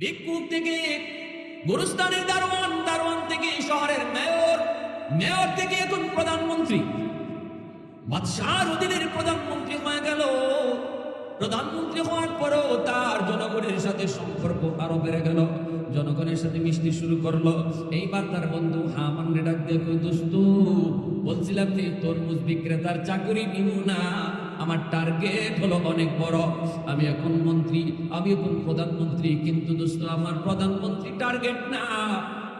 ভিক্ষুক থেকে, গুরুস্থানের দারোয়ান দারোয়ান থেকে শহরের মেয়র মেয়র থেকে এখন প্রধানমন্ত্রী। বাদশাহ অধীনের প্রধানমন্ত্রী হয়ে গেল। প্রধানমন্ত্রী হওয়ার পরেও তার জনগণের সাথে সম্পর্ক আরও বেড়ে গেল। জনগণের সাথে মিশতে শুরু করল। এইবার তার বন্ধু হামান ডাক কই দোস্ত, বলছিলাম যে তরমুজ বিক্রেতার চাকরি নিব না। আমার টার্গেট হলো অনেক বড়। আমি এখন মন্ত্রী আমি এখন প্রধানমন্ত্রী, কিন্তু দোস্ত, আমার প্রধানমন্ত্রী টার্গেট না।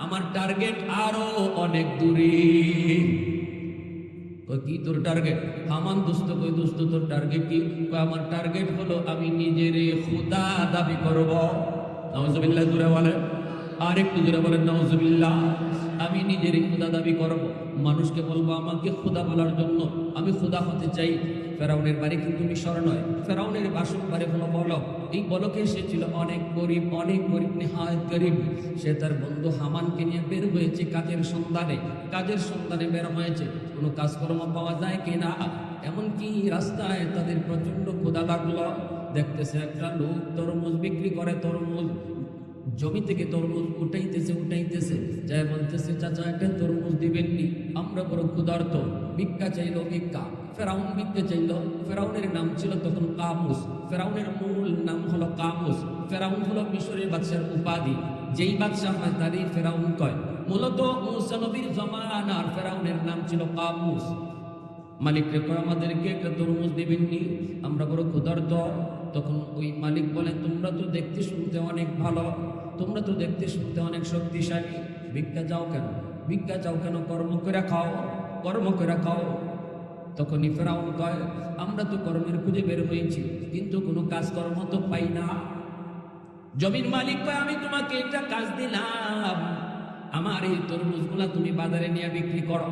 আমার টার্গেট আরও অনেক দূরে। কি তোর টার্গেট হামান দোস্ত, কই দোস্ত, তোর টার্গেট কি? আমার টার্গেট হলো আমি নিজের খুদা দাবি করব। নাউজুবিল্লাহ জুড়ে বলেন। আর একটু জুড়ে বলেন, নাউজুবিল্লাহ। আমি নিজের খুদা দাবি করব। মানুষকে বলব, আমাকে খুদা বলার জন্য আমি খুদা হতে চাই। ফেরাউনের বাড়ি কিন্তু মিশর নয়। ফেরাউনের বাসন বাড়ি হলো বলক। এই বলকে সে ছিল অনেক গরিব অনেক গরিব নেহায়ত গরিব। সে তার বন্ধু হামানকে নিয়ে বের হয়েছে কাজের সন্ধানে। কাজের সন্ধানে বের হয়েছে। কোনো কাজকর্ম পাওয়া যায় কিনা এমনকি রাস্তায় তাদের প্রচণ্ড ক্ষুধা লাগল। দেখতেছে একটা লোক তরমুজ বিক্রি করে তরমুজ। জমি থেকে তরমুজ উঠাইতেছে উঠাইতেছে। যাই বলতেছে, চাচা, একটা তরমুজ দিবেননি আমরা বড় ক্ষুধার্ত। ভিক্ষা চাইলো ভিক্ষা। ফেরাউন ভিক্ষা চাইলো। ফেরাউনের নাম ছিল তখন কামুস। ফেরাউনের মূল নাম হলো কামুস। ফেরাউন হলো মিশরের বাদশার উপাধি। যেই বাদশাহ হয় তারই ফেরাউন কয়। মূলত মুসা নবীর জমানার ফেরাউনের নাম ছিল কামুস। মালিক রেখো আমাদেরকে একটা তরমুজ দিবেননি আমরা বড় ক্ষুধার্ত। তখন ওই মালিক বলেন তোমরা তো দেখতে শুনতে অনেক ভালো। তোমরা তো দেখতে শুনতে অনেক শক্তিশালী। ভিক্ষা যাও কেন? ভিক্ষা যাও কেন? কর্ম করে খাও। কর্ম করে খাও। তখনই ফেরাউন কয়, আমরা তো কর্মের খুঁজে বের হয়েছি, কিন্তু কোনো কাজকর্ম তো পাই না। জমির মালিক কয়, আমি তোমাকে একটা কাজ দিলাম। আমার এই তরমুজগুলা তুমি বাজারে নিয়ে বিক্রি করো।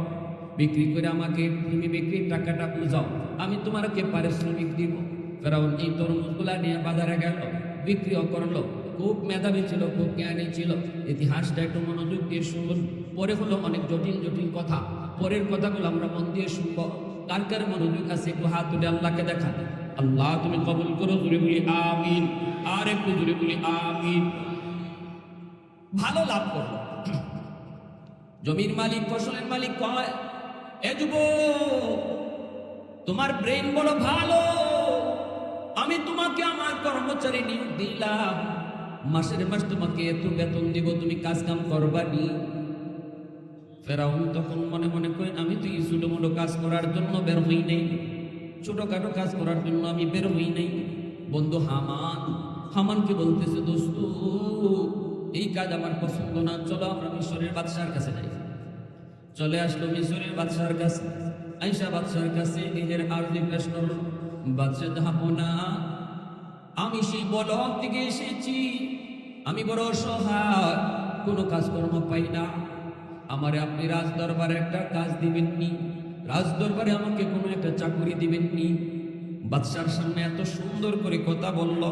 বিক্রি করে আমাকে তুমি বিক্রির টাকাটা বুঝাও। আমি তোমাকে পারিশ্রমিক দিব। ফেরাউন এই তরমুজগুলা নিয়ে বাজারে গেল, বিক্রিও করল। খুব মেধাবী ছিল, খুব জ্ঞানী ছিল। ইতিহাসটা একটু মনোযোগ দিয়ে শুনুন। পরে হলো অনেক জটিল জটিল কথা। পরের কথাগুলো আমরা মন দিয়ে শুনব। কার কার মনোযোগ আছে একটু হাত তুলে আল্লাহকে দেখা আল্লাহ, তুমি কবুল করো জুড়ে বলি আমিন। আর একটু জুড়ে বলি আমিন। ভালো লাভ করল জমির মালিক, ফসলের মালিক কয়? এ যুব তোমার ব্রেন বড় ভালো। আমি তোমাকে আমার কর্মচারী নিয়োগ দিলাম। মাসের মাস তোমাকে এত বেতন দিব, তুমি কাজ কাম করবানি? ফেরাউন তখন মনে মনে করেন আমি তো এই ছোটো মোটো কাজ করার জন্য বের হই নাই। ছোটোখাটো কাজ করার জন্য আমি বের হই নাই। বন্ধু হামান, হামানকে বলতেছে, দোস্ত, এই কাজ আমার পছন্দ না। চলো আমরা মিশরের বাদশার কাছে যাই। চলে আসলো মিশরের বাদশার কাছে। আইসা বাদশার কাছে নিজের আর্জি পেশ করল, বাদশাহ ধাপনা আমি সেই বলক থেকে এসেছি। আমি বড় অসহায়, কোনো কাজকর্ম পাই না। আমারে আপনি রাজ দরবারে একটা কাজ দিবেননি। রাজ দরবারে আমাকে কোনো একটা চাকরি দিবেননি। বাদশার সামনে এত সুন্দর করে কথা বলল,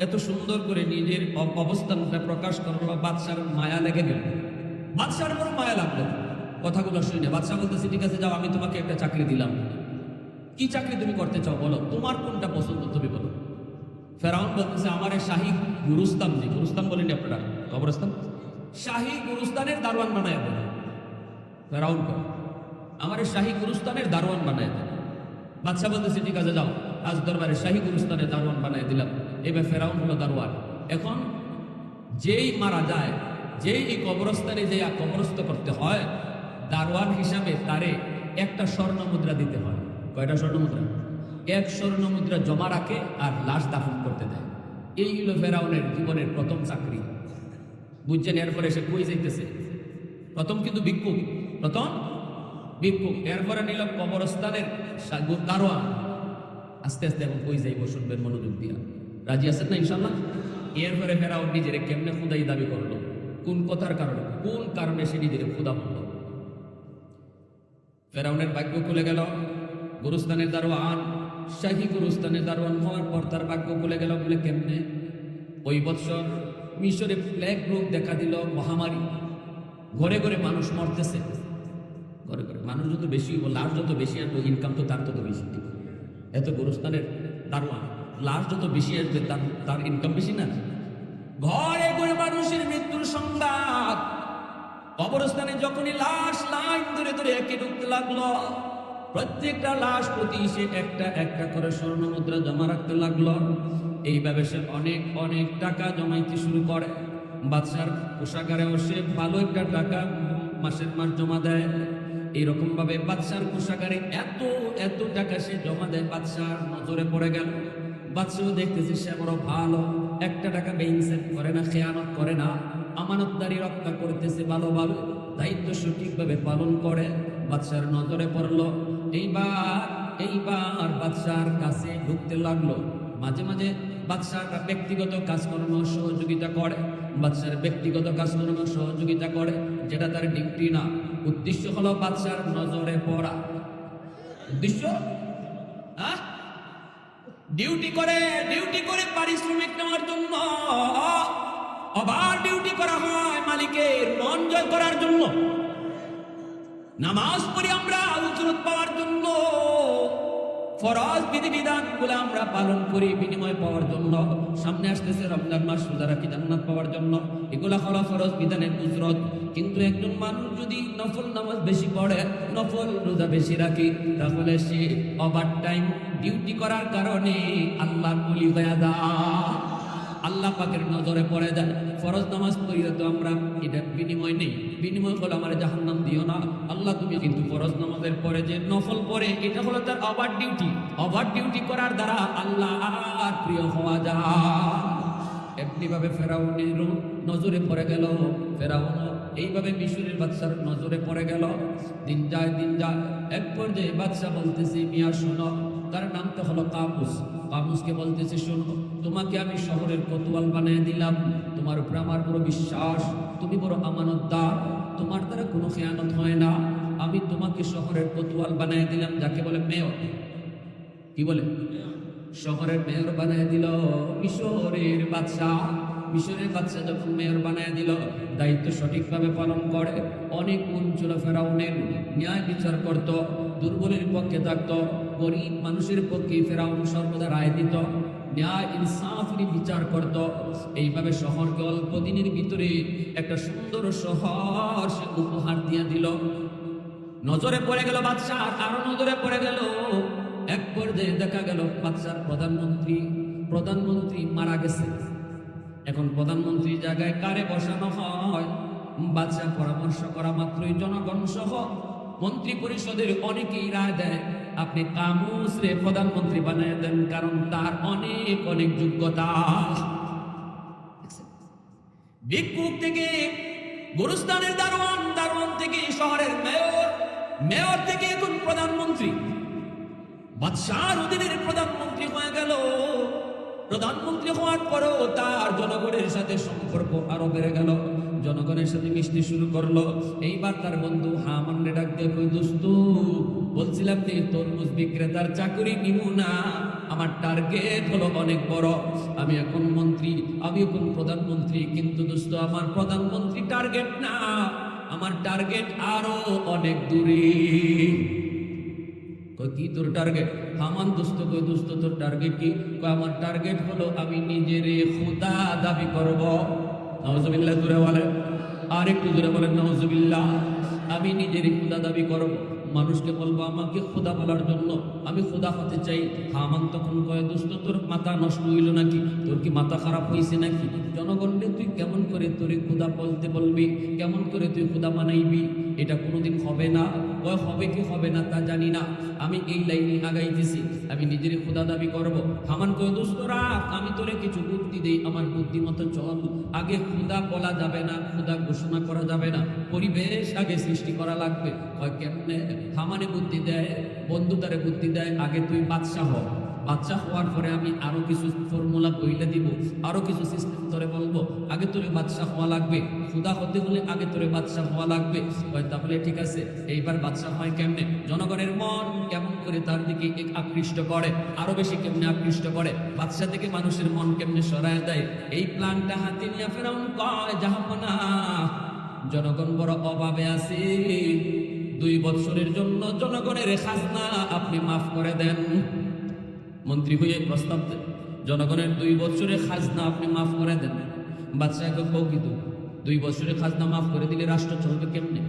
এত সুন্দর করে নিজের অবস্থানটা প্রকাশ করল, বাদশার মায়া লেগে গেল। বাদশার বড় মায়া লাগল। কথাগুলো শুনে বাদশাহ বলতেছে, ঠিক আছে, যাও, আমি তোমাকে একটা চাকরি দিলাম। কি চাকরি তুমি করতে চাও বলো? তোমার কোনটা পছন্দ তুমি বলো। ফেরাউন বলতেছে, আমার শাহী গুরুস্তান যে গুরুস্তান বলেনি আপনারা? কবরস্তান শাহী গুরুস্তানের দারোয়ান বানায় বলে ফেরাউন কয়, আমার শাহী গুরুস্তানের দারোয়ান বানায় দেয় বাদশাহ বলতেছে, ঠিক আছে, যাও। আজ দরবারে শাহী গুরুস্তানের দারোয়ান বানায় দিলাম। এবার ফেরাউন হলো দারোয়ান। এখন যেই মারা যায়, যেই এই কবরস্থানে যে কবরস্থ করতে হয়, দারোয়ান হিসাবে তারে একটা স্বর্ণ মুদ্রা দিতে হয়। কয়টা স্বর্ণ মুদ্রা এক স্বর্ণ মুদ্রা জমা রাখে আর লাশ দাফন করতে দেয়। এই হলো ফেরাউনের জীবনের প্রথম চাকরি। বুঝছেন? এরপরে সে কই যাইতেছে? প্রথম কিন্তু ভিক্ষুক। প্রথম ভিক্ষুক। এরপরে নিল কবরস্থানের দারোয়ান। আস্তে আস্তে এখন কই যাইব শুনবেন মনোযোগ দিয়া। রাজি আছেন না ইনশাল্লাহ এরপরে ফেরাউন নিজের কেমনে খুদাই দাবি করল? কোন কথার কারণে? কোন কারণে সে নিজের খুদা বলল? ফেরাউনের ভাগ্য খুলে গেল। গুরুস্থানের দারোয়ান শাহী গুরুস্থানের দারোয়ান হওয়ার পর তার ভাগ্য খুলে গেল বলে কেমনে? ওই বৎসর মিশরে প্লেগ রোগ দেখা দিল মহামারী। ঘরে ঘরে মানুষ মরতেছে। ঘরে ঘরে মানুষ যত বেশি লাশ যত বেশি আসবে ইনকাম তো তার তত বেশি এত গুরুস্থানের দারোয়ান, লাশ যত বেশি আসবে, তার তার ইনকাম বেশি না? ঘরে ঘরে মানুষের মৃত্যুর সংবাদ। কবরস্থানে যখনই লাশ লাইন ধরে ধরে একে ঢুকতে লাগল প্রত্যেকটা লাশ প্রতি সে একটা একটা করে স্বর্ণ মুদ্রা জমা রাখতে লাগল। এইভাবে সে অনেক অনেক টাকা জমাইতে শুরু করে। বাদশার কোষাগারেও সে ভালো একটা টাকা মাসের মাস জমা দেয়। এইরকম ভাবে বাদশার কোষাগারে এত এত টাকা সে জমা দেয়, বাদশার নজরে পড়ে গেল। বাদশাও দেখতেছে সে বড় ভালো, একটা টাকা বেইনসেট করে না, খেয়ানত করে না, আমানতদারি রক্ষা করতেছে ভালোভাবে, দায়িত্ব সঠিকভাবে পালন করে। বাদশার নজরে পড়ল এইবার এইবার বাদশার কাছে ঢুকতে লাগল। মাঝে মাঝে বাদশাহটা ব্যক্তিগত কাজকর্ম সহযোগিতা করে। বাদশার ব্যক্তিগত কাজকর্ম সহযোগিতা করে, যেটা তার ডিউটি না। উদ্দেশ্য হলো বাদশার নজরে পড়া। উদ্দেশ্য? ডিউটি করে ডিউটি করে পারিশ্রমিক নেওয়ার জন্য। আবার ডিউটি করা হয় মালিকের মন জয় করার জন্য। নামাজ পড়ি আমরা উজরত পাওয়ার জন্য, ফরজ বিধিবিধানগুলো আমরা পালন করি, বিনিময় পাওয়ার জন্য। সামনে আসতেছে রমজান মাস, রোজা রাখি, জান্নাত পাওয়ার জন্য। এগুলা হলো ফরজ বিধানের উজরত কিন্তু একজন মানুষ যদি নফল নামাজ বেশি পড়ে, নফল রোজা বেশি রাখি, তাহলে সে ওভার টাইম ডিউটি করার কারণে আল্লাহ বলি হয়ে যায়। আল্লাহ পাকের নজরে পড়ে যায় ফরজ নামাজ পড়িলে তো আমরা এটা বিনিময় নেই। বিনিময় হলো আমার জাহান্নাম দিও না। আল্লাহ তুমি কিন্তু ফরজ নামাজের পরে যে নফল পরে এটা হলো তার ওভার ডিউটি ওভার ডিউটি করার দ্বারা আল্লাহ আর প্রিয় হওয়া যায়। এমনিভাবে ফেরাউনের নজরে পড়ে গেল। ফেরাউন এইভাবে মিশরের বাদশার নজরে পড়ে গেল। দিন যায় দিন যায়। এক পর্যায়ে বাদশা বলতেছি, মিয়া শোনো তার নামটা হলো কাবুস কাবুসকে বলতেছে, শোনো, তোমাকে আমি শহরের কোতোয়াল বানিয়ে দিলাম। তোমার উপরে আমার বড় বিশ্বাস, তুমি বড় আমানতদার। তোমার দ্বারা কোনো খেয়ানত হয় না। আমি তোমাকে শহরের কোতোয়াল বানিয়ে দিলাম। যাকে বলে মেয়র। কি বলে? শহরের মেয়র বানিয়ে দিল মিশরের বাদশাহ। মিশরের বাদশাহ যখন মেয়র বানায় দিল, দায়িত্ব সঠিকভাবে পালন করে। অনেক গুণ ফেরাউনের ন্যায় বিচার করত। দুর্বলের পক্ষে থাকত, গরিব মানুষের পক্ষে ফেরাউন সর্বদা রায় দিত, ন্যায় ইনসাফের বিচার করত। এইভাবে শহরকে অল্প দিনের ভিতরে একটা সুন্দর শহর সে উপহার দিয়া দিল। নজরে পড়ে গেল বাদশাহ আরও নজরে পড়ে গেল। এক পর্যায়ে দেখা গেল বাদশার প্রধানমন্ত্রী প্রধানমন্ত্রী মারা গেছে। এখন প্রধানমন্ত্রী জায়গায় কারে বসানো হয়? বাদশাহ পরামর্শ করা মাত্রই জনগণ সহ মন্ত্রী পরিষদের অনেকেই রায় দেয়, আপনি কামুস রে প্রধানমন্ত্রী বানিয়ে দেন কারণ তার অনেক অনেক যোগ্যতা। ভিক্ষুক থেকে গুরুস্থানের দারোয়ান দারোয়ান থেকে শহরের মেয়র মেয়র থেকে এখন প্রধানমন্ত্রী। বাদশার অধীনের প্রধানমন্ত্রী হয়ে গেল। প্রধানমন্ত্রী হওয়ার পরও তার জনগণের সাথে সম্পর্ক আরও বেড়ে গেল। জনগণের সাথে মিশতে শুরু করল। এইবার তার বন্ধু হামান্নে ডাক দিয়ে কই দোস্ত, বলছিলাম যে তরমুজ বিক্রেতার চাকরি নিব না। আমার টার্গেট হলো অনেক বড়। আমি এখন মন্ত্রী, আমি এখন প্রধানমন্ত্রী। কিন্তু দোস্ত, আমার প্রধানমন্ত্রী টার্গেট না। আমার টার্গেট আরও অনেক দূরে। কি তোর টার্গেট হামান দোস্ত কই দোস্ত, তোর টার্গেট কি? আমার টার্গেট হলো আমি নিজেরে খোদা দাবি করব। নওয়াজবিল্লাহ জুড়ে বলে আর একটু বলেন নওয়াজবিল্লাহ আমি নিজেরই খোদা দাবি করব। মানুষকে বলব, আমাকে খোদা বলার জন্য। আমি খোদা হতে চাই। হামান তখন কয়ে, দোস্ত, তোর মাথা নষ্ট হইল নাকি? তোর কি মাথা খারাপ হয়েছে নাকি? জনগণকে তুই কেমন করে তোর খোদা বলতে বলবি? কেমন করে তুই খোদা বানাইবি? এটা কোনোদিন হবে না? কয়, হবে কি হবে না তা জানি না। আমি এই লাইনে আগাইতেছি। আমি নিজের খোদা দাবি করব। হামান কয় দোস্তরা আমি তোরে কিছু বুদ্ধি দেই। আমার বুদ্ধি মতো চল। আগে খুদা বলা যাবে না খুদা ঘোষণা করা যাবে না। পরিবেশ আগে সৃষ্টি করা লাগবে। হয় কেমনে? হামানে বুদ্ধি দেয়, বন্ধু তারে বুদ্ধি দেয়, আগে তুই বাদশাহ বাচ্চা হওয়ার পরে আমি আরও কিছু ফর্মুলা বইলে দিব, আরও কিছু সিস্টেম তোরে বলব। আগে তোরে বাচ্চা হওয়া লাগবে। খুদা হতে হলে আগে তোরে বাচ্চা হওয়া লাগবে। তাহলে ঠিক আছে, এইবার বাচ্চা হয় কেমনে? জনগণের মন কেমন করে তার দিকে আকৃষ্ট করে, আরও বেশি কেমনে আকৃষ্ট করে? বাচ্চা থেকে মানুষের মন কেমনে সরায় দেয়? এই প্ল্যানটা হাতে নিয়ে ফেরাউন কয় না জনগণ বড় অভাবে আছে। দুই বছরের জন্য জনগণের খাজনা আপনি মাফ করে দেন। মন্ত্রী হয়ে প্রস্তাব দেন। জনগণের দুই বছরের খাজনা আপনি মাফ করে দেন। বাচ্চাকে কৌ কিন্তু দুই বছরের খাজনা মাফ করে দিলে রাষ্ট্র চলবে কেমনে?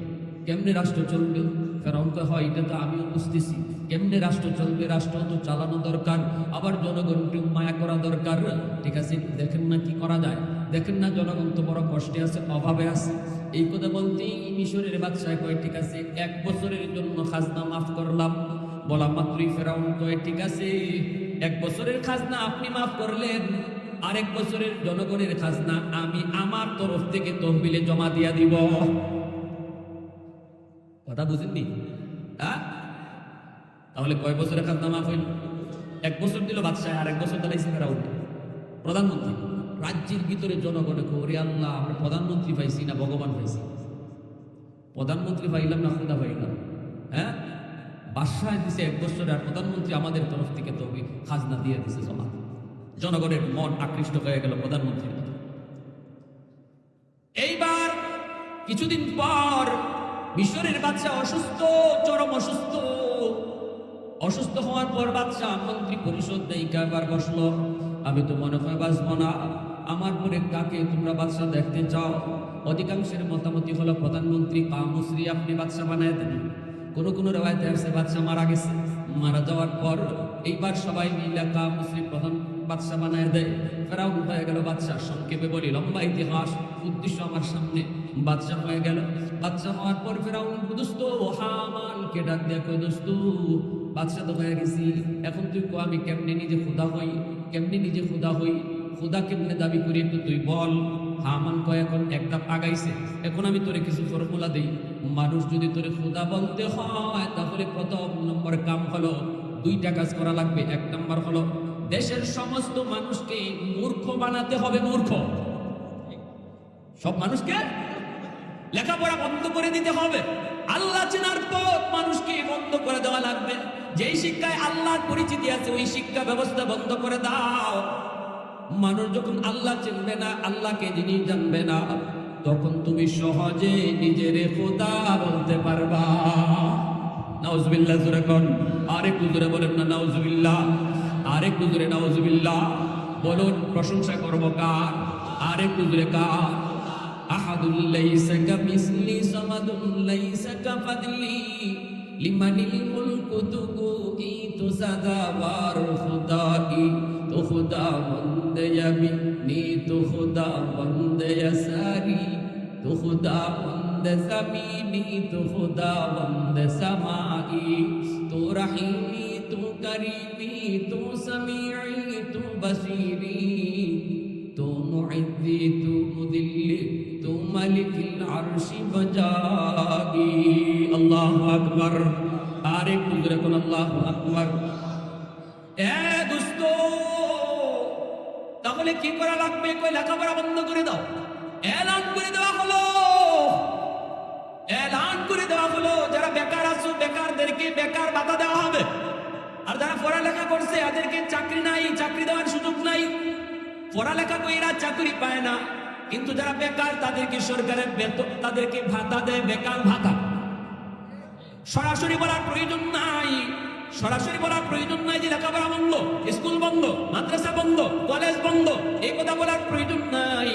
কেমনে রাষ্ট্র চলবে? কারণ হয়, এটা তো আমিও বুঝতেছি। কেমনে রাষ্ট্র চলবে? রাষ্ট্র তো চালানো দরকার। আবার জনগণকে মায়া করা দরকার। ঠিক আছে, দেখেন না কি করা যায়। দেখেন না জনগণ তো বড় কষ্টে আছে, অভাবে আছে। এই কথা বলতেই মিশরের বাচ্চায় কয়, ঠিক আছে, এক বছরের জন্য খাজনা মাফ করলাম। বলা মাত্রই ফেরাউন কয়, ঠিক আছে। এক বছরের খাজনা আপনি মাফ করলেন, আরেক বছরের জনগণের খাজনা আমি আমার তরফ থেকে তহবিলে জমা দিয়া দিব। কথা বুঝেননি? হ্যাঁ? তাহলে কয় বছরের খাজনা মাফ হইল? এক বছর দিল বাদশাহ আর এক বছর দাঁড়াইছে ফেরাউন প্রধানমন্ত্রী, রাজ্যের ভিতরে জনগণে ওরে আল্লাহ, আমরা প্রধানমন্ত্রী পাইছি না, ভগবান পাইছি। প্রধানমন্ত্রী পাইলাম না, খুদা পাইলাম। হ্যাঁ? বাদশাহ দিছে এক বছর আর প্রধানমন্ত্রী আমাদের তরফ থেকে তো খাজনা দিয়ে দিছে জমা জনগণের মন আকৃষ্ট হয়ে গেল প্রধানমন্ত্রীর। এইবার কিছুদিন পর মিশরের বাচ্চা অসুস্থ, চরম অসুস্থ। অসুস্থ হওয়ার পর বাচ্চা মন্ত্রী পরিষদ দেইকা এবার বসল। আমি তো মনে হয় বাঁচবো না। আমার পরে কাকে তোমরা বাদশা দেখতে চাও? অধিকাংশের মতামতি হলো প্রধানমন্ত্রী কামুশ্রী আপনি বাদশা বানায় দেন। কোন কোনো রেওয়ায়তে আছে বাদশা মারা গেছে। মারা যাওয়ার পর এইবার সবাই মিলে মুসলিম প্রধান বাদশা বানায় দেয়। ফেরাউন হয়ে গেল বাদশা সংক্ষেপে বলি, লম্বা ইতিহাস, উদ্দেশ্য আমার সামনে। বাদশা হয়ে গেল। বাদশা হওয়ার পর ফেরাউন দোস্ত হামানকে ডাক দিয়ে কই দোস্ত বাদশা তো হয়ে গেছি। এখন তুই কো, আমি কেমনে নিজে খুদা হই? কেমনে নিজে খুদা হই? খুদা কেমনে দাবি করি একটু তুই বল। হামান কয়, এখন একটা আগাইছে। এখন আমি তোরে কিছু ফর্মুলা দিই। মানুষ যদি তোরে খুদা বলতে হয়, তাহলে প্রথম নম্বর কাম হলো দুইটা কাজ করা লাগবে। এক নম্বর হলো দেশের সমস্ত মানুষকে মূর্খ বানাতে হবে মূর্খ। সব মানুষকে লেখাপড়া বন্ধ করে দিতে হবে। আল্লাহ চেনার পথ মানুষকে বন্ধ করে দেওয়া লাগবে। যেই শিক্ষায় আল্লাহর পরিচিতি আছে, ওই শিক্ষা ব্যবস্থা বন্ধ করে দাও। মানুষ যখন আল্লাহ চিনবে না, আল্লাহকে যিনি জানবে না, তখন তুমি সহজে নিজের খোদা বলতে পারবা। নাউজবিল্লাহ, জোরে কোন। আরেক জোরে বলেন না, নাউজবিল্লাহ। আরেক জোরে, নাউজবিল্লাহ। বলুন, প্রশংসা করব কার? আরে জোরে কার? আহাদুল লাইসা কামিসলি সামাদুল লাইসা কাফাদলি, লিমানিল মুলকু তুকু কি তুসাদা বার খুদাই তো খুদা بندیا بھی نی تو خدا بندیا ساری تو خدا بند زمینی تو خدا بند سمائی تو رحیمی تو کریمی تو سمیعی تو بصیری تو معدی تو مدلی تو ملک العرش بجاگی اللہ اکبر آرے کل رکن اللہ اکبر اے دوستو তাহলে কি করা লাগবে? কই, লেখাপড়া বন্ধ করে দাও। এলান করে দেওয়া হলো। এলান করে দেওয়া হলো। যারা বেকার আছো, বেকারদেরকে বেকার বাধা দেওয়া হবে। আর যারা পড়ালেখা করছে, এদেরকে চাকরি নাই, চাকরি দেওয়ার সুযোগ নাই। পড়ালেখা কইরা চাকরি পায় না। কিন্তু যারা বেকার, তাদেরকে সরকারের বেতন, তাদেরকে ভাতা দেয়, বেকার ভাতা। সরাসরি বলার প্রয়োজন নাই। সরাসরি বলার প্রয়োজন নাই যে লেখাপড়া বন্ধ, স্কুল বন্ধ, মাদ্রাসা বন্ধ, কলেজ বন্ধ, এই কথা বলার প্রয়োজন নাই।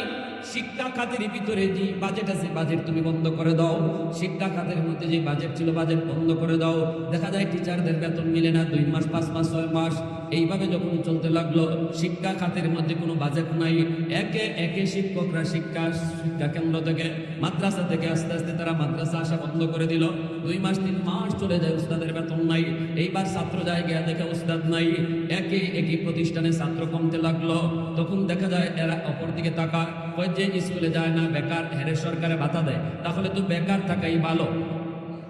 শিক্ষা খাতের ভিতরে যে বাজেট আছে বাজেট তুমি বন্ধ করে দাও। শিক্ষা খাতের মধ্যে যে বাজেট ছিল বাজেট বন্ধ করে দাও। দেখা যায় টিচারদের বেতন মিলে না, দুই মাস, পাঁচ মাস, ছয় মাস। এইভাবে যখন চলতে লাগল, শিক্ষা খাতের মধ্যে কোনো বাজেট নাই। একে একে শিক্ষকরা শিক্ষা শিক্ষা কেন্দ্র থেকে, মাদ্রাসা থেকে আস্তে আস্তে তারা মাদ্রাসা আসা বন্ধ করে দিল। দুই মাস, তিন মাস চলে যায় উস্তাদের বেতন নাই। এইবার ছাত্র যায় গিয়া দেখে উস্তাদ নাই। একে একই প্রতিষ্ঠানে ছাত্র কমতে লাগল। তখন দেখা যায় এরা অপর দিকে তাকা কয় যে স্কুলে যায় না, বেকার, হেরে সরকারে ভাতা দেয়। তাহলে তো বেকার থাকাই ভালো।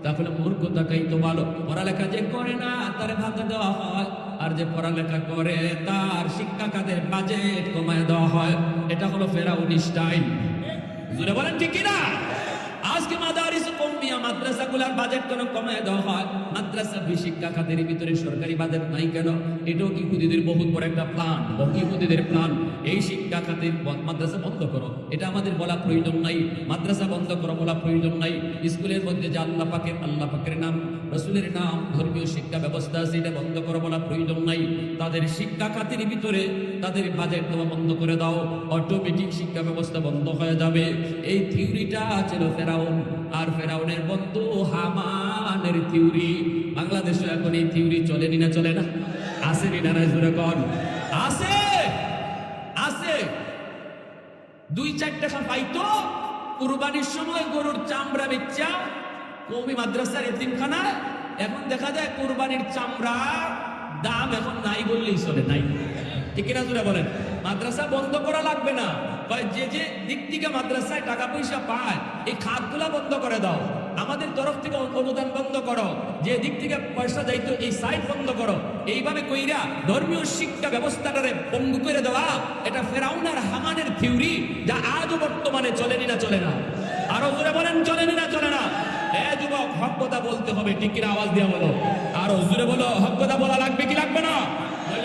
তাহলে মূর্খ থাকাই তো ভালো। পড়ালেখা যে করে না, তার ভাতা দেওয়া হয়। আর যে পড়ালেখা করে, তার শিক্ষা খাতের বাজেট কমায় দেওয়া হয়, এটা হলো ফেরাউনি স্টাইল। জুড়ে বলেন ঠিক কিনা? আজকে কমিয়া মাদ্রাসাগুলোর বাজেট কেন কমায় দেওয়া হয়? মাদ্রাসা শিক্ষা খাতের ভিতরে সরকারি বাজেট নাই কেন? এটাও ইহুদিদের বহুত বড় একটা প্ল্যান ইহুদিদের প্ল্যান এই শিক্ষা খাতের মাদ্রাসা বন্ধ করো। এটা আমাদের বলা প্রয়োজন নাই। মাদ্রাসা বন্ধ করো বলা প্রয়োজন নাই। স্কুলের মধ্যে যে আল্লাহ পাকের আল্লাহ পাকের নাম, রসুলের নাম, ধর্মীয় শিক্ষা ব্যবস্থা আছে, এটা বন্ধ করো বলা প্রয়োজন নাই। তাদের শিক্ষা খাতের ভিতরে তাদের বাজেট দেওয়া বন্ধ করে দাও। অটোমেটিক শিক্ষা ব্যবস্থা বন্ধ হয়ে যাবে। এই থিওরিটা ছিল ফেরাউন। আর ফেরাউনের বন্ধু হামানের থিউরি বাংলাদেশে এখন এই থিওরি চলেনি না চলে না? আসেনি না নাই জোরে কর আছে! আছে! দুই চার টাকা পাইতো। কুরবানির সময় গরুর চামড়া বেচা। কৌমি মাদ্রাসার এতিমখানায়। এখন দেখা যায় কুরবানির চামড়া দাম এখন নাই বললেই চলে, নাই। ঠিক না জুড়ে বলেন? মাদ্রাসা বন্ধ করা লাগবে না। যে যে দিক থেকে মাদ্রাসায় টাকা পয়সা পায়, এই খাতগুলা বন্ধ করে দাও। আমাদের তরফ থেকে অনুদান বন্ধ করো। যে দিক থেকে পয়সা যাইতো, এই সাইট বন্ধ করো। এইভাবে কইরা ধর্মীয় শিক্ষা ব্যবস্থাটারে পঙ্গু করে দেওয়া, এটা ফেরাউন আর হামানের থিওরি যা আজও বর্তমানে চলেনি না চলে না। আরও জোরে বলেন চলেনি না চলে না। এ যুবক, হক কথা বলতে হবে কিনা আওয়াজ দিয়ে বলো। আরও জোরে বলো, হক কথা বলা লাগবে কি লাগবে না?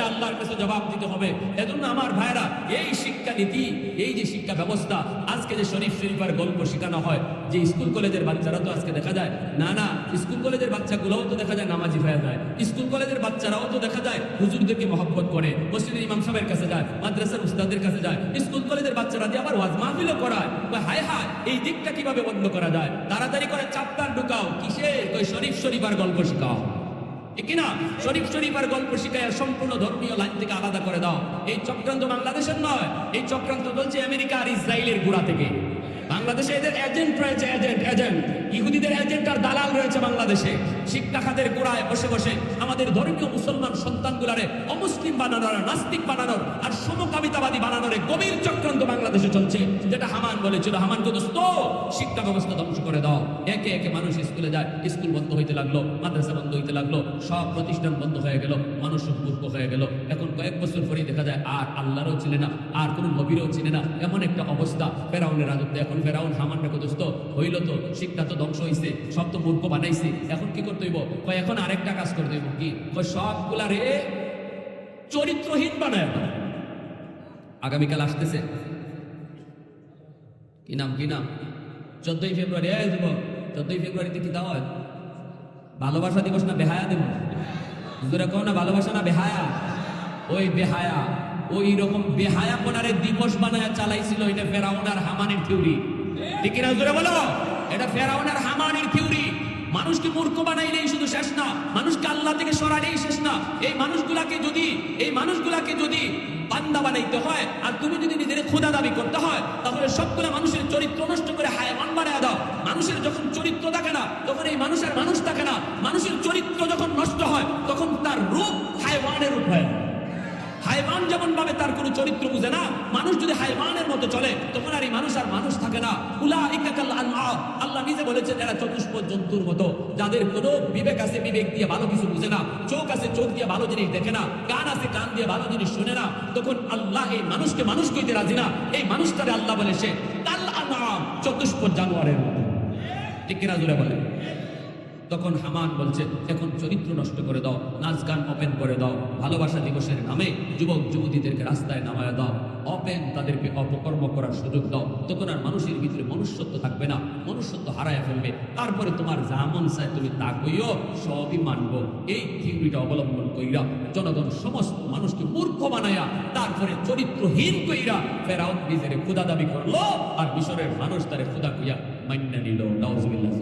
আল্লাহর কাছে জবাব দিতে হবে। এজন্য আমার ভাইরা এই শিক্ষা নীতি, এই যে শিক্ষা ব্যবস্থা, আজকে যে শরীফ শরীফের গল্প শেখানো হয়, যে স্কুল কলেজের বাচ্চারা তো আজকে দেখা যায়, না না, স্কুল কলেজের বাচ্চাগুলোও তো দেখা যায় নামাজি হয়ে যায়। স্কুল কলেজের বাচ্চারাও তো দেখা যায় হুজুরদেরকে মহব্বত করে, মসজিদের ইমাম সাহেবের কাছে যায়, মাদ্রাসার উস্তাদের কাছে যায়, স্কুল কলেজের বাচ্চারা দিয়ে আবার ওয়াজ মাহফিলও করায় হায় হায়, এই দিকটা কীভাবে বন্ধ করা যায়? তাড়াতাড়ি করে চাপ্তার ঢুকাও কিসের? শরীফ শরীফ আর গল্প শেখাও। কিনা? শরীফ শরীফ আর গল্প শিখায় সম্পূর্ণ ধর্মীয় লাইন থেকে আলাদা করে দাও। এই চক্রান্ত বাংলাদেশের নয়, এই চক্রান্ত চলছে আমেরিকা আর ইসরায়েলের গুড়া থেকে। বাংলাদেশে এদের এজেন্ট রয়েছে এজেন্ট এজেন্ট ইহুদিদের এজেন্ট আর দালাল রয়েছে বাংলাদেশে। শিক্ষা খাতের বসে বসে আমাদের ধর্মীয় মুসলমান সন্তানগুলারে অমুসলিম বানানোর, নাস্তিক বানানোর আর সমকামিতাবাদী বানানোর গভীর চক্রান্ত বাংলাদেশে চলছে, যেটা হামান বলেছিল। দোস্ত, শিক্ষা ব্যবস্থা ধ্বংস করে দাও। একে একে মানুষ স্কুলে যায়, স্কুল বন্ধ হইতে লাগল, মাদ্রাসা বন্ধ হইতে লাগল, সব প্রতিষ্ঠান বন্ধ হয়ে গেল, মানুষ মূর্খ হয়ে গেল। এখন কয়েক বছর পরেই দেখা যায়, আর আল্লাহরও ছিল না, আর কোনো নবীরও ছিল না। এমন একটা অবস্থা, ফেরাউনের রাজত্বে এখন ফেরাউন হামান রেখে দোস্ত হইল তো, শিক্ষা তো ধ্বংস হইছে, সব তো মূর্খ বানাইছে। এখন কি করতে হইব? কয়, এখন আরেকটা কাজ করতে হইব কি? কয়, সবগুলা রে চরিত্রহীন বানায় দাও। আগামীকাল আসতেছে। কি নাম কি নাম? চোদ্দই ফেব্রুয়ারি, এই যুবক, চোদ্দই ফেব্রুয়ারিতে কি দাওয়াত ভালোবাসা দিবস না বেহায়া দিবস হুজুরে কও না, ভালোবাসা না বেহায়া? ওই বেহায়া ওই রকম বেহায়া কোনারে দিবস বানায় চালাইছিল এটা ফেরাউন আর হামানের থিওরি। ঠিক হুজুরে বলো, এটা ফেরাউন আর হামানের থিওরি। মানুষকে মূর্খ বানাইলেই শুধু শেষ না, মানুষকে আল্লাহ থেকে সরালেই শেষ না। এই মানুষগুলাকে যদি, এই মানুষগুলাকে যদি বান্দা বানাইতে হয়, আর তুমি যদি নিজের খোদা দাবি করতে হয়, তাহলে সবগুলো মানুষের চরিত্র নষ্ট করে হায়ওয়ান বানায় দাও। মানুষের যখন চরিত্র থাকে না, তখন এই মানুষের মানুষ থাকে না। মানুষের চরিত্র যখন নষ্ট হয়, তখন তার রূপ হায়ওয়ানের রূপ হয় হাইওয়ান যেমন ভাবে তার কোনো চরিত্র বুঝে না, মানুষ যদি হাইওয়ানের মতো চলে, তখন আর এই মানুষ আর মানুষ থাকে না। উলা। আল্লাহ নিজে বলেছেন এরা চতুষ্প জন্তুর মতো, যাদের কোনো বিবেক আছে, বিবেক দিয়ে ভালো কিছু বুঝে না, চোখ আছে, চোখ দিয়ে ভালো জিনিস দেখে না, কান আছে, কান দিয়ে ভালো জিনিস শুনে না, তখন আল্লাহ এই মানুষকে মানুষ কইতে রাজি না। এই মানুষটারে আল্লাহ বলে সে কাল আনাম চতুষ্প জানোয়ারের মতো। ঠিক কিনা জুড়ে বলে তখন হামান বলছে, এখন চরিত্র নষ্ট করে দাও, নাচ গান ওপেন করে দাও, ভালোবাসা দিবসের নামে যুবক যুবতীদেরকে রাস্তায় নামায় দাও। অপেন তাদেরকে অপকর্ম করার সুযোগ দাও। তখন আর মানুষের ভিতরে মনুষ্যত্ব থাকবে না, মনুষ্যত্ব হারায় ফেলবে। তারপরে তোমার যা মন চায় তুমি তা কইও, সবই মানব। এই থিওরিটা অবলম্বন কইরা জনগণ সমস্ত মানুষকে মূর্খ বানায়া, তারপরে চরিত্রহীন কইরা ফেরাও নিজের খুদা দাবি করল আর মিশরের মানুষ তারে খুদা কইয়া মান্না নিল। নাউজুবিল্লাহ